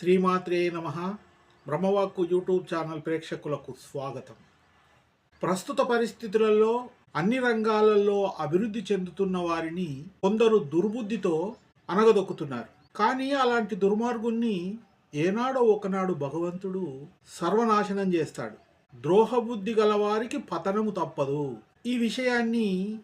శ్రీమాత్రే నమ. బ్రహ్మవాక్కు YouTube channel ప్రేక్షకులకు స్వాగతం. ప్రస్తుత పరిస్థితులలో అన్ని రంగాలలో అభివృద్ధి చెందుతున్న వారిని కొందరు దుర్బుద్ధితో అనగదొక్కుతున్నారు. కానీ అలాంటి దుర్మార్గుణ్ణి ఏనాడో ఒకనాడు భగవంతుడు సర్వనాశనం చేస్తాడు. ద్రోహబుద్ధి గలవారికి పతనము తప్పదు. ఈ విషయాన్ని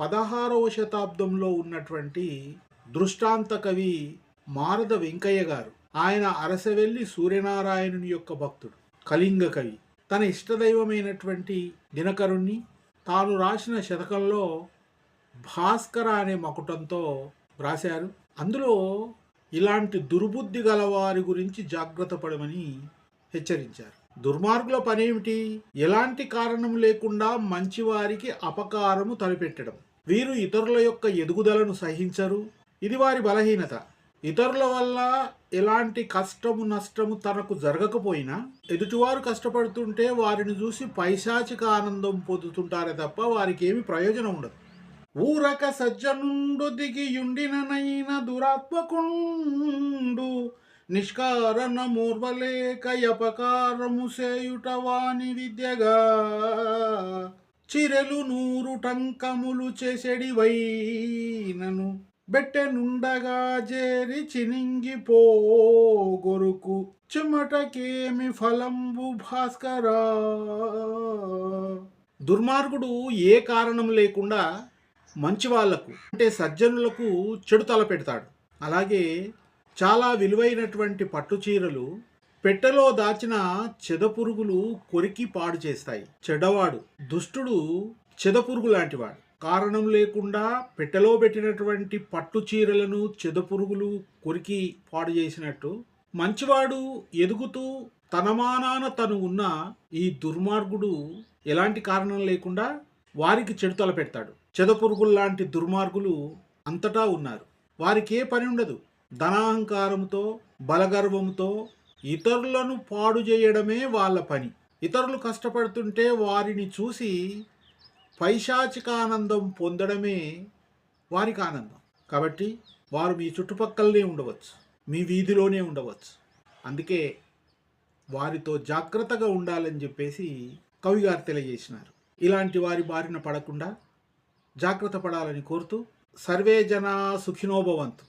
పదహారవ శతాబ్దంలో ఉన్నటువంటి దృష్టాంత కవి మారద వెంకయ్య గారు ఆయన అరసవెల్లి సూర్యనారాయణుని యొక్క భక్తుడు కళింగ కవి తన ఇష్టదైవమైనటువంటి దినకరుణ్ణి తాను రాసిన శతకంలో భాస్కర అనే మకుటంతో రాశారు. అందులో ఇలాంటి దుర్బుద్ధి గలవారి గురించి జాగ్రత్త పడమని హెచ్చరించారు. దుర్మార్గుల పనేమిటి? ఎలాంటి కారణం లేకుండా మంచివారికి అపకారము తలపెట్టడం. వీరు ఇతరుల యొక్క ఎదుగుదలను సహించరు. ఇది వారి బలహీనత. ఇతరుల వల్ల ఎలాంటి కష్టము నష్టము తనకు జరగకపోయినా ఎదుటివారు కష్టపడుతుంటే వారిని చూసి పైశాచిక ఆనందం పొందుతుంటారే తప్ప వారికి ఏమి ప్రయోజనం ఉండదు. ఊరక సజ్జనుండు దిగియుండిననైన దురాత్మకుండు నిష్కారణ మూర్వలేక యపకారము సేయుట వాని విద్యగా. చిరెలు నూరు టంకములు చేసెడివైనను బెట్టెనుండగా చేరి చినింగిపో గొరుకు. చెమటకేమి ఫలంబు భాస్కరా? దుర్మార్గుడు ఏ కారణం లేకుండా మంచి వాళ్ళకు అంటే సజ్జనులకు చెడు తల పెడతాడు. అలాగే చాలా విలువైనటువంటి పట్టు చీరలు పెట్టెలో దాచిన చెదపురుగులు కొరికి పాడు చేస్తాయి. చెడవాడు దుష్టుడు చెదపురుగు లాంటివాడు కారణం లేకుండా పెట్టెలో పెట్టినటువంటి పట్టు చీరలను చెదపురుగులు కొరికి పాడు చేసినట్టు మంచివాడు ఎదుగుతూ తనమానాన తను ఉన్న ఈ దుర్మార్గుడు ఎలాంటి కారణం లేకుండా వారికి చెడు తలపెడతాడు. చెదపురుగుల్లాంటి దుర్మార్గులు అంతటా ఉన్నారు. వారికి ఏ పని ఉండదు. ధనాహంకారంతో బలగర్వంతో ఇతరులను పాడు చేయడమే వాళ్ళ పని. ఇతరులు కష్టపడుతుంటే వారిని చూసి పైశాచికానందం పొందడమే వారికి ఆనందం. కాబట్టి వారు మీ చుట్టుపక్కలనే ఉండవచ్చు మీ వీధిలోనే ఉండవచ్చు. అందుకే వారితో జాగ్రత్తగా ఉండాలని చెప్పేసి కవి గారు తెలియజేసినారు. ఇలాంటి వారి బారిన పడకుండా జాగ్రత్త పడాలని కోరుతూ సర్వే జనా సుఖినోభవంతు